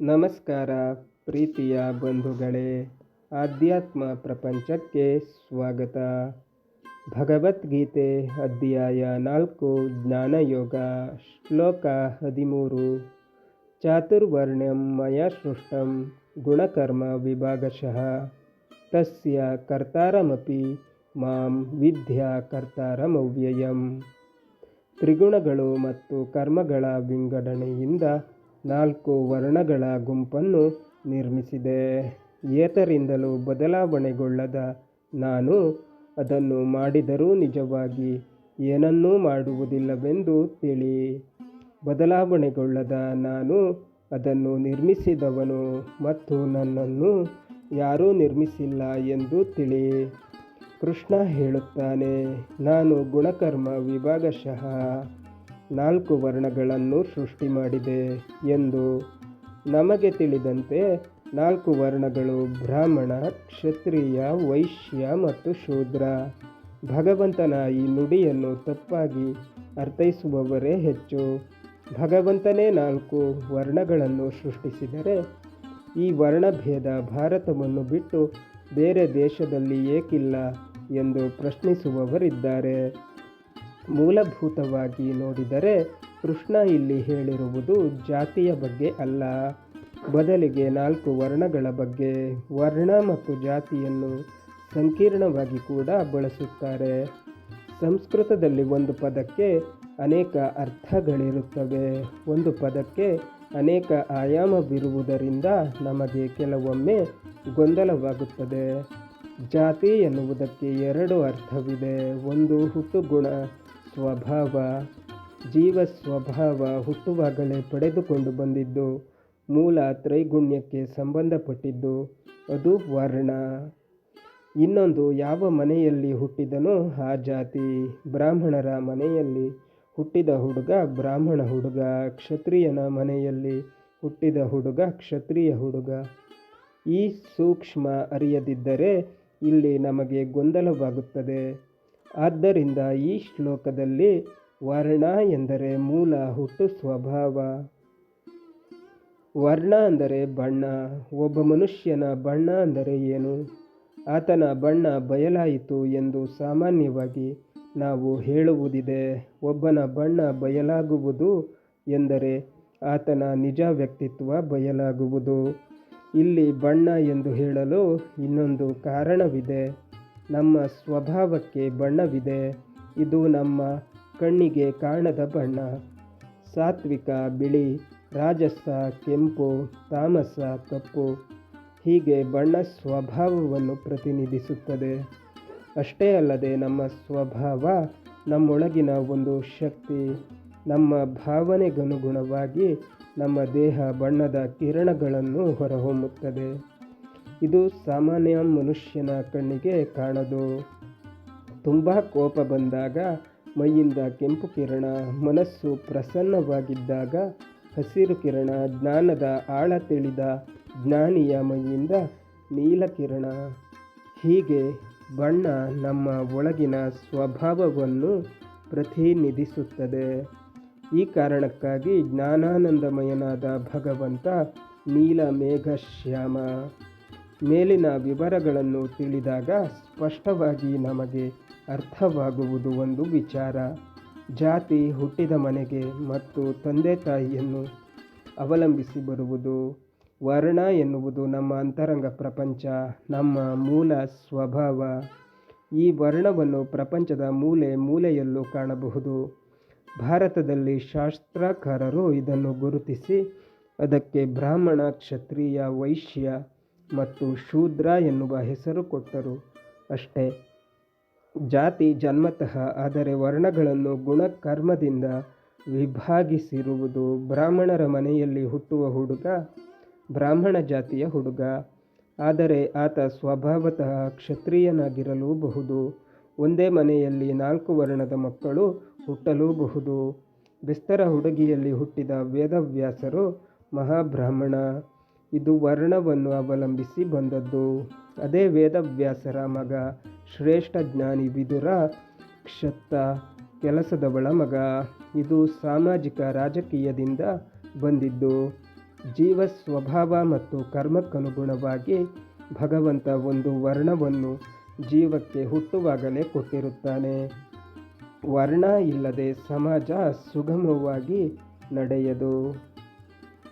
ನಮಸ್ಕಾರ, ಪ್ರೀತಿಯ ಬಂಧುಗಳೇ. ಆಧ್ಯಾತ್ಮ ಪ್ರಪಂಚಕ್ಕೆ ಸ್ವಾಗತ. ಭಗವದ್ಗೀತೆ ಅಧ್ಯಾಯ ನಾಲ್ಕು, ಜ್ಞಾನಯೋಗ, ಶ್ಲೋಕ ಹದಿಮೂರು. ಚಾತುರ್ವರ್ಣ್ಯಂ ಮಯ ಸೃಷ್ಟಂ ಗುಣಕರ್ಮ ವಿಭಾಗಶಃ. ತಸ್ಯ ಕರ್ತಾರಮಪಿ ಮಾಂ ವಿದ್ಯಾ ಕರ್ತಾರಮವ್ಯಯಂ. ತ್ರಿಗುಣಗಳು ಮತ್ತು ಕರ್ಮಗಳ ವಿಂಗಡಣೆಯಿಂದ ನಾಲ್ಕು ವರ್ಣಗಳ ಗುಂಪನ್ನು ನಿರ್ಮಿಸಿದೆ. ಏತರಿಂದಲೂ ಬದಲಾವಣೆಗೊಳ್ಳದ ನಾನು ಅದನ್ನು ಮಾಡಿದರೂ ನಿಜವಾಗಿ ಏನನ್ನೂ ಮಾಡುವುದಿಲ್ಲವೆಂದು ತಿಳಿ. ಬದಲಾವಣೆಗೊಳ್ಳದ ನಾನು ಅದನ್ನು ನಿರ್ಮಿಸಿದವನು ಮತ್ತು ನನ್ನನ್ನು ಯಾರೂ ನಿರ್ಮಿಸಿಲ್ಲ ಎಂದು ತಿಳಿ. ಕೃಷ್ಣ ಹೇಳುತ್ತಾನೆ, ನಾನು ಗುಣಕರ್ಮ ವಿಭಾಗಶಃ ನಾಲ್ಕು ವರ್ಣಗಳನ್ನು ಸೃಷ್ಟಿ ಮಾಡಿದೆ ಎಂದು ನಮಗೆ ತಿಳಿದಂತೆ ನಾಲ್ಕು ವರ್ಣಗಳು ಬ್ರಾಹ್ಮಣ, ಕ್ಷತ್ರಿಯ, ವೈಶ್ಯ ಮತ್ತು ಶೂದ್ರ. ಭಗವಂತನ ಈ ನುಡಿಯನ್ನು ತಪ್ಪಾಗಿ ಅರ್ಥೈಸುವವರೇ ಹೆಚ್ಚು. ಭಗವಂತನೇ ನಾಲ್ಕು ವರ್ಣಗಳನ್ನು ಸೃಷ್ಟಿಸಿದರೆ ಈ ವರ್ಣಭೇದ ಭಾರತವನ್ನು ಬಿಟ್ಟು ಬೇರೆ ದೇಶದಲ್ಲಿ ಏಕಿಲ್ಲ ಎಂದು ಪ್ರಶ್ನಿಸುವವರಿದ್ದಾರೆ. ಮೂಲಭೂತವಾಗಿ ನೋಡಿದರೆ ಕೃಷ್ಣ ಇಲ್ಲಿ ಹೇಳಿರುವುದು ಜಾತಿಯ ಬಗ್ಗೆ ಅಲ್ಲ. ಬದಲಿಗೆ ನಾಲ್ಕು ವರ್ಣಗಳ ಬಗ್ಗೆ. ವರ್ಣ ಮತ್ತು ಜಾತಿಯನ್ನು ಸಂಕೀರ್ಣವಾಗಿ ಕೂಡ ಬಳಸುತ್ತಾರೆ. ಸಂಸ್ಕೃತದಲ್ಲಿ ಒಂದು ಪದಕ್ಕೆ ಅನೇಕ ಅರ್ಥಗಳಿರುತ್ತವೆ. ಒಂದು ಪದಕ್ಕೆ ಅನೇಕ ಆಯಾಮವಿರುವುದರಿಂದ ನಮಗೆ ಕೆಲವೊಮ್ಮೆ ಗೊಂದಲವಾಗುತ್ತದೆ. ಜಾತಿ ಎನ್ನುವುದಕ್ಕೆ ಎರಡು ಅರ್ಥವಿದೆ. ಒಂದು ಹುಟ್ಟುಗುಣ ಸ್ವಭಾವ ಜೀವ ಸ್ವಭಾವ ಹುಟ್ಟುವಾಗಲೇ ಪಡೆದುಕೊಂಡು ಬಂದಿದ್ದು, ಮೂಲ ತ್ರೈಗುಣ್ಯಕ್ಕೆ ಸಂಬಂಧಪಟ್ಟಿದ್ದು, ಅದು ವರ್ಣ. ಇನ್ನೊಂದು ಯಾವ ಮನೆಯಲ್ಲಿ ಹುಟ್ಟಿದನೋ ಆ ಜಾತಿ, ಬ್ರಾಹ್ಮಣರ ಮನೆಯಲ್ಲಿ ಹುಟ್ಟಿದ ಹುಡುಗ, ಬ್ರಾಹ್ಮಣ ಹುಡುಗ, ಕ್ಷತ್ರಿಯನ ಮನೆಯಲ್ಲಿ ಹುಟ್ಟಿದ ಹುಡುಗ, ಕ್ಷತ್ರಿಯ ಹುಡುಗ. ಈ ಸೂಕ್ಷ್ಮ ಅರಿಯದಿದ್ದರೆ ಇಲ್ಲಿ ನಮಗೆ ಗೊಂದಲವಾಗುತ್ತದೆ. ಆದ್ದರಿಂದ ಈ ಶ್ಲೋಕದಲ್ಲಿ ವರ್ಣ ಎಂದರೆ ಮೂಲ ಹುಟ್ಟು ಸ್ವಭಾವ. ವರ್ಣ ಅಂದರೆ ಬಣ್ಣ, ಒಬ್ಬ ಮನುಷ್ಯನ ಬಣ್ಣ ಅಂದರೆ ಏನು? ಆತನ ಬಣ್ಣ ಬಯಲಾಯಿತು ಎಂದು ಸಾಮಾನ್ಯವಾಗಿ ನಾವು ಹೇಳುವುದಿದೆ. ಒಬ್ಬನ ಬಣ್ಣ ಬಯಲಾಗುವುದು ಎಂದರೆ ಆತನ ನಿಜ ವ್ಯಕ್ತಿತ್ವ ಬಯಲಾಗುವುದು. ಇಲ್ಲಿ ಬಣ್ಣ ಎಂದು ಹೇಳಲು ಇನ್ನೊಂದು ಕಾರಣವಿದೆ. ನಮ್ಮ ಸ್ವಭಾವಕ್ಕೆ ಬಣ್ಣವಿದೆ. ಇದು ನಮ್ಮ ಕಣ್ಣಿಗೆ ಕಾಣದ ಬಣ್ಣ. ಸಾತ್ವಿಕ ಬಿಳಿ, ರಾಜಸ, ಕೆಂಪು, ತಾಮಸ, ಕಪ್ಪು. ಹೀಗೆ ಬಣ್ಣ ಸ್ವಭಾವವನ್ನು ಪ್ರತಿನಿಧಿಸುತ್ತದೆ. ಅಷ್ಟೇ ಅಲ್ಲದೆ ನಮ್ಮ ಸ್ವಭಾವ ನಮ್ಮೊಳಗಿನ ಒಂದು ಶಕ್ತಿ. ನಮ್ಮ ಭಾವನೆಗನುಗುಣವಾಗಿ ನಮ್ಮ ದೇಹ ಬಣ್ಣದ ಕಿರಣಗಳನ್ನು ಹೊರಹೊಮ್ಮುತ್ತದೆ. ಇದು ಸಾಮಾನ್ಯ ಮನುಷ್ಯನ ಕಣ್ಣಿಗೆ ಕಾಣದು. ತುಂಬ ಕೋಪ ಬಂದಾಗ, ಮೈಯಿಂದ ಕೆಂಪು ಕಿರಣ, ಮನಸ್ಸು ಪ್ರಸನ್ನವಾಗಿದ್ದಾಗ, ಹಸಿರು ಕಿರಣ, ಜ್ಞಾನದ ಆಳ ತಿಳಿದ ಜ್ಞಾನಿಯ ಮೈಯಿಂದ ನೀಲ ಕಿರಣ. ಹೀಗೆ ಬಣ್ಣ ನಮ್ಮ ಒಳಗಿನ ಸ್ವಭಾವವನ್ನು ಪ್ರತಿನಿಧಿಸುತ್ತದೆ. ಈ ಕಾರಣಕ್ಕಾಗಿ ಜ್ಞಾನಾನಂದಮಯನಾದ ಭಗವಂತ ನೀಲ ಮೇಘಶ್ಯಾಮ. ಮೇಲಿನ ವಿವರಗಳನ್ನು ತಿಳಿದಾಗ ಸ್ಪಷ್ಟವಾಗಿ ನಮಗೆ ಅರ್ಥವಾಗುವುದು ಒಂದು ವಿಚಾರ. ಜಾತಿ ಹುಟ್ಟಿದ ಮನೆಗೆ ಮತ್ತು ತಂದೆ ತಾಯಿಯನ್ನು ಅವಲಂಬಿಸಿ ಬರುವುದು, ವರ್ಣ ಎನ್ನುವುದು ನಮ್ಮ ಅಂತರಂಗ ಪ್ರಪಂಚ, ನಮ್ಮ ಮೂಲ ಸ್ವಭಾವ. ಈ ವರ್ಣವನ್ನು ಪ್ರಪಂಚದ ಮೂಲೆ ಮೂಲೆಯಲ್ಲೂ ಕಾಣಬಹುದು. ಭಾರತದಲ್ಲಿ ಶಾಸ್ತ್ರಕಾರರು ಇದನ್ನು ಗುರುತಿಸಿ, ಅದಕ್ಕೆ ಬ್ರಾಹ್ಮಣ, ಕ್ಷತ್ರಿಯ, ವೈಶ್ಯ ಮತ್ತು ಶೂದ್ರ ಎನ್ನುವ ಹೆಸರು ಕೊಟ್ಟರು. ಅಷ್ಟೇ. ಜಾತಿ ಜನ್ಮತಃ, ಆದರೆ ವರ್ಣಗಳನ್ನು ಗುಣಕರ್ಮದಿಂದ ವಿಭಾಗಿಸಿರುವುದು ಬ್ರಾಹ್ಮಣರ ಮನೆಯಲ್ಲಿ ಹುಟ್ಟುವ ಹುಡುಗ, ಬ್ರಾಹ್ಮಣ ಜಾತಿಯ ಹುಡುಗ. ಆದರೆ ಆತ ಸ್ವಭಾವತಃ ಕ್ಷತ್ರಿಯನಾಗಿರಲೂಬಹುದು. ಒಂದೇ ಮನೆಯಲ್ಲಿ ನಾಲ್ಕು ವರ್ಣದ ಮಕ್ಕಳು ಹುಟ್ಟಲೂಬಹುದು. ಬಿಸ್ತರ ಹುಡುಗಿಯಲ್ಲಿ ಹುಟ್ಟಿದ ವೇದವ್ಯಾಸರು ಮಹಾಬ್ರಾಹ್ಮಣ. ಇದು ವರ್ಣವನ್ನು ಅವಲಂಬಿಸಿ ಬಂದದ್ದು. ಅದೇ ವೇದವ್ಯಾಸರ ಮಗ, ಶ್ರೇಷ್ಠ ಜ್ಞಾನಿ ವಿದುರ ಕ್ಷತ್ತ ಕೆಲಸದವಳ ಮಗ. ಇದು ಸಾಮಾಜಿಕ ರಾಜಕೀಯದಿಂದ ಬಂದಿದ್ದು. ಜೀವ ಸ್ವಭಾವ ಮತ್ತು ಕರ್ಮಕ್ಕನುಗುಣವಾಗಿ ಭಗವಂತ ಒಂದು ವರ್ಣವನ್ನು ಜೀವಕ್ಕೆ ಹುಟ್ಟುವಾಗಲೇ ಕೊಟ್ಟಿರುತ್ತಾನೆ. ವರ್ಣ ಇಲ್ಲದೆ ಸಮಾಜ ಸುಗಮವಾಗಿ ನಡೆಯದು.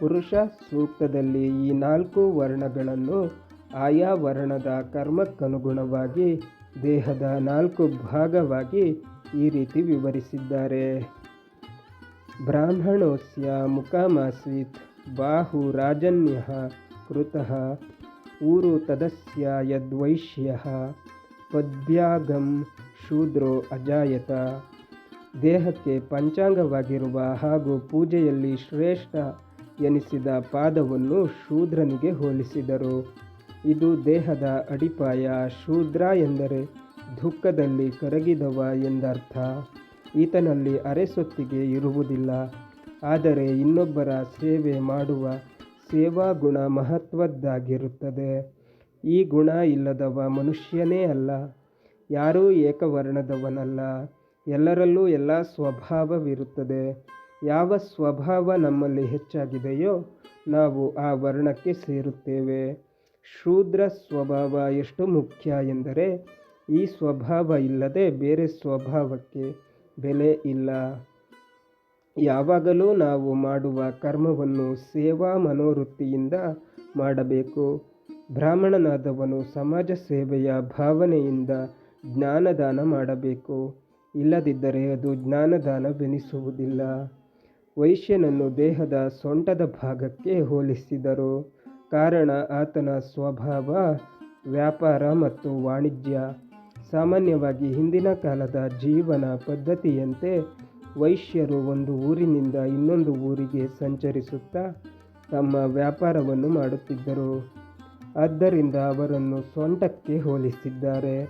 ಪುರುಷ ಸೂಕ್ತದಲ್ಲಿ ಈ ನಾಲ್ಕು ವರ್ಣಗಳನ್ನು ಆಯಾ ವರ್ಣದ ಕರ್ಮಕ್ಕನುಗುಣವಾಗಿ ದೇಹದ ನಾಲ್ಕು ಭಾಗವಾಗಿ ಈ ರೀತಿ ವಿವರಿಸಿದ್ದಾರೆ. ಬ್ರಾಹ್ಮಣೋಸ್ಯ ಮುಖಾಮಾಸೀತ್ ಬಾಹು ರಾಜನ್ಯ ಕೃತಃ ಊರು ತದಸ್ಯ ಯದ್ವೈಶ್ಯ ಪದ್ಯಾಗಂ ಶೂದ್ರೋ ಅಜಾಯತ. ದೇಹಕ್ಕೆ ಪಂಚಾಂಗವಾಗಿರುವ ಹಾಗೂ ಪೂಜೆಯಲ್ಲಿ ಶ್ರೇಷ್ಠ ಎನಿಸಿದ ಪಾದವನ್ನು ಶೂದ್ರನಿಗೆ ಹೋಲಿಸಿದರು. ಇದು ದೇಹದ ಅಡಿಪಾಯ ಶೂದ್ರ ಎಂದರೆ ದುಃಖದಲ್ಲಿ ಕರಗಿದವ ಎಂದರ್ಥ. ಈತನಲ್ಲಿ ಅರೆಸೊತ್ತಿಗೆ ಇರುವುದಿಲ್ಲ. ಆದರೆ ಇನ್ನೊಬ್ಬರ ಸೇವೆ ಮಾಡುವ ಸೇವಾ ಗುಣ ಮಹತ್ವದ್ದಾಗಿರುತ್ತದೆ. ಈ ಗುಣ ಇಲ್ಲದವ ಮನುಷ್ಯನೇ ಅಲ್ಲ. ಯಾರೂ ಏಕವರ್ಣದವನಲ್ಲ. ಎಲ್ಲರಲ್ಲೂ ಎಲ್ಲ ಸ್ವಭಾವವಿರುತ್ತದೆ. ಯಾವ ಸ್ವಭಾವ ನಮ್ಮಲ್ಲಿ ಹೆಚ್ಚಾಗಿದೆಯೋ ನಾವು ಆ ವರ್ಣಕ್ಕೆ ಸೇರುತ್ತೇವೆ. ಶೂದ್ರ ಸ್ವಭಾವ ಎಷ್ಟು ಮುಖ್ಯ ಎಂದರೆ ಈ ಸ್ವಭಾವ ಇಲ್ಲದೆ ಬೇರೆ ಸ್ವಭಾವಕ್ಕೆ ಬೆಲೆ ಇಲ್ಲ. ಯಾವಾಗಲೂ ನಾವು ಮಾಡುವ ಕರ್ಮವನ್ನು ಸೇವಾ ಮನೋವೃತ್ತಿಯಿಂದ ಮಾಡಬೇಕು. ಬ್ರಾಹ್ಮಣನಾದವನು ಸಮಾಜ ಸೇವೆಯ ಭಾವನೆಯಿಂದ ಜ್ಞಾನದಾನ ಮಾಡಬೇಕು. ಇಲ್ಲದಿದ್ದರೆ ಅದು ಜ್ಞಾನದಾನವೆನಿಸುವುದಿಲ್ಲ. ವೈಶ್ಯನನ್ನು ದೇಹದ ಸೊಂಟದ ಭಾಗಕ್ಕೆ ಹೋಲಿಸಿದರು. ಕಾರಣ ಆತನ ಸ್ವಭಾವ, ವ್ಯಾಪಾರ ಮತ್ತು ವಾಣಿಜ್ಯ. ಸಾಮಾನ್ಯವಾಗಿ ಹಿಂದಿನ ಕಾಲದ ಜೀವನ ಪದ್ಧತಿಯಂತೆ ವೈಶ್ಯರು ಒಂದು ಊರಿನಿಂದ ಇನ್ನೊಂದು ಊರಿಗೆ ಸಂಚರಿಸುತ್ತಾ ತಮ್ಮ ವ್ಯಾಪಾರವನ್ನು ಮಾಡುತ್ತಿದ್ದರು. ಆದ್ದರಿಂದ ಅವರನ್ನು ಸೊಂಟಕ್ಕೆ ಹೋಲಿಸಿದ್ದಾರೆ.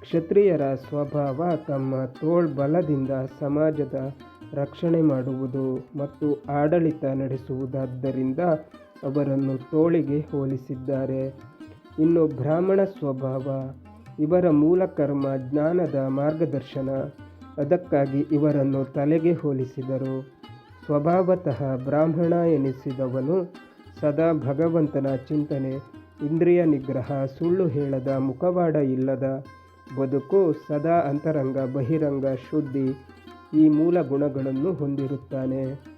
ಕ್ಷತ್ರಿಯರ ಸ್ವಭಾವ ತಮ್ಮ ತೋಳ್ಬಲದಿಂದ ಸಮಾಜದ ರಕ್ಷಣೆ ಮಾಡುವುದು ಮತ್ತು ಆಡಳಿತ ನಡೆಸುವುದಾದ್ದರಿಂದ ಅವರನ್ನು ತೋಳಿಗೆ ಹೋಲಿಸಿದ್ದಾರೆ. ಇನ್ನು ಬ್ರಾಹ್ಮಣ ಸ್ವಭಾವ, ಇವರ ಮೂಲ ಕರ್ಮ ಜ್ಞಾನದ ಮಾರ್ಗದರ್ಶನ, ಅದಕ್ಕಾಗಿ ಇವರನ್ನು ತಲೆಗೆ ಹೋಲಿಸಿದರು. ಸ್ವಭಾವತಃ ಬ್ರಾಹ್ಮಣ ಎನಿಸಿದವನು ಸದಾ ಭಗವಂತನ ಚಿಂತನೆ, ಇಂದ್ರಿಯ ನಿಗ್ರಹ, ಸುಳ್ಳು ಹೇಳದ ಮುಖವಾಡ ಇಲ್ಲದ ಬದುಕು, ಸದಾ ಅಂತರಂಗ, ಬಹಿರಂಗ, ಶುದ್ಧಿ ಈ ಮೂಲ ಗುಣಗಳನ್ನು ಹೊಂದಿರುತ್ತಾನೆ.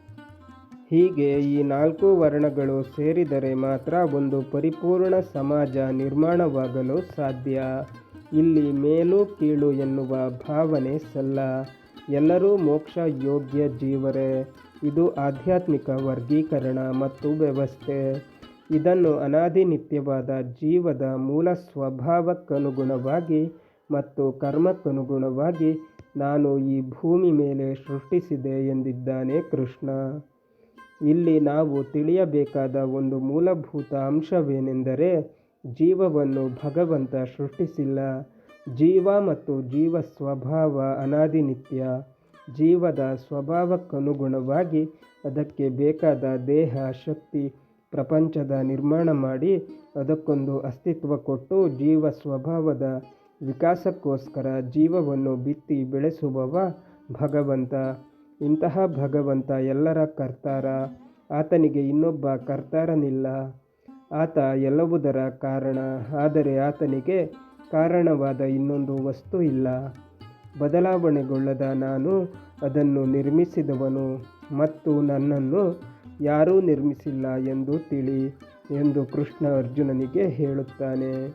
ಹೀಗೆ ಈ ನಾಲ್ಕು ವರ್ಣಗಳು ಸೇರಿದರೆ ಮಾತ್ರ ಒಂದು ಪರಿಪೂರ್ಣ ಸಮಾಜ ನಿರ್ಮಾಣವಾಗಲು ಸಾಧ್ಯ. ಇಲ್ಲಿ ಮೇಲು ಕೀಳು ಎನ್ನುವ ಭಾವನೆ ಸಲ್ಲ. ಎಲ್ಲರೂ ಮೋಕ್ಷ ಯೋಗ್ಯ ಜೀವರೇ. ಇದು ಆಧ್ಯಾತ್ಮಿಕ ವರ್ಗೀಕರಣ ಮತ್ತು ವ್ಯವಸ್ಥೆ. ಇದನ್ನು ಅನಾದಿನಿತ್ಯವಾದ ಜೀವದ ಮೂಲ ಸ್ವಭಾವಕ್ಕನುಗುಣವಾಗಿ ಮತ್ತು ಕರ್ಮಕ್ಕನುಗುಣವಾಗಿ ನಾನು ಈ ಭೂಮಿ ಮೇಲೆ ಸೃಷ್ಟಿಸಿದೆ ಎಂದಿದ್ದಾನೆ ಕೃಷ್ಣ. ಇಲ್ಲಿ ನಾವು ತಿಳಿಯಬೇಕಾದ ಒಂದು ಮೂಲಭೂತ ಅಂಶವೇನೆಂದರೆ ಜೀವವನ್ನು ಭಗವಂತ ಸೃಷ್ಟಿಸಿಲ್ಲ. ಜೀವ ಮತ್ತು ಜೀವ ಸ್ವಭಾವ ಅನಾದಿನಿತ್ಯ. ಜೀವದ ಸ್ವಭಾವಕ್ಕನುಗುಣವಾಗಿ ಅದಕ್ಕೆ ಬೇಕಾದ ದೇಹ, ಶಕ್ತಿ, ಪ್ರಪಂಚದ ನಿರ್ಮಾಣ ಮಾಡಿ ಅದಕ್ಕೊಂದು ಅಸ್ತಿತ್ವ ಕೊಟ್ಟು ಜೀವ ಸ್ವಭಾವದ ವಿಕಾಸಕ್ಕೋಸ್ಕರ ಜೀವವನ್ನು ಬಿತ್ತಿ ಬೆಳೆಸುವವ ಭಗವಂತ. ಇಂತಹ ಭಗವಂತ ಎಲ್ಲರ ಕರ್ತಾರ. ಆತನಿಗೆ ಇನ್ನೊಬ್ಬ ಕರ್ತಾರನಿಲ್ಲ. ಆತ ಎಲ್ಲವುದರ ಕಾರಣ. ಆದರೆ ಆತನಿಗೆ ಕಾರಣವಾದ ಇನ್ನೊಂದು ವಸ್ತು ಇಲ್ಲ. ಬದಲಾವಣೆಗೊಳ್ಳದ ನಾನು ಅದನ್ನು ನಿರ್ಮಿಸಿದವನು ಮತ್ತು ನನ್ನನ್ನು ಯಾರೂ ನಿರ್ಮಿಸಿಲ್ಲ ಎಂದು ತಿಳಿ ಎಂದು ಕೃಷ್ಣ ಅರ್ಜುನನಿಗೆ ಹೇಳುತ್ತಾನೆ.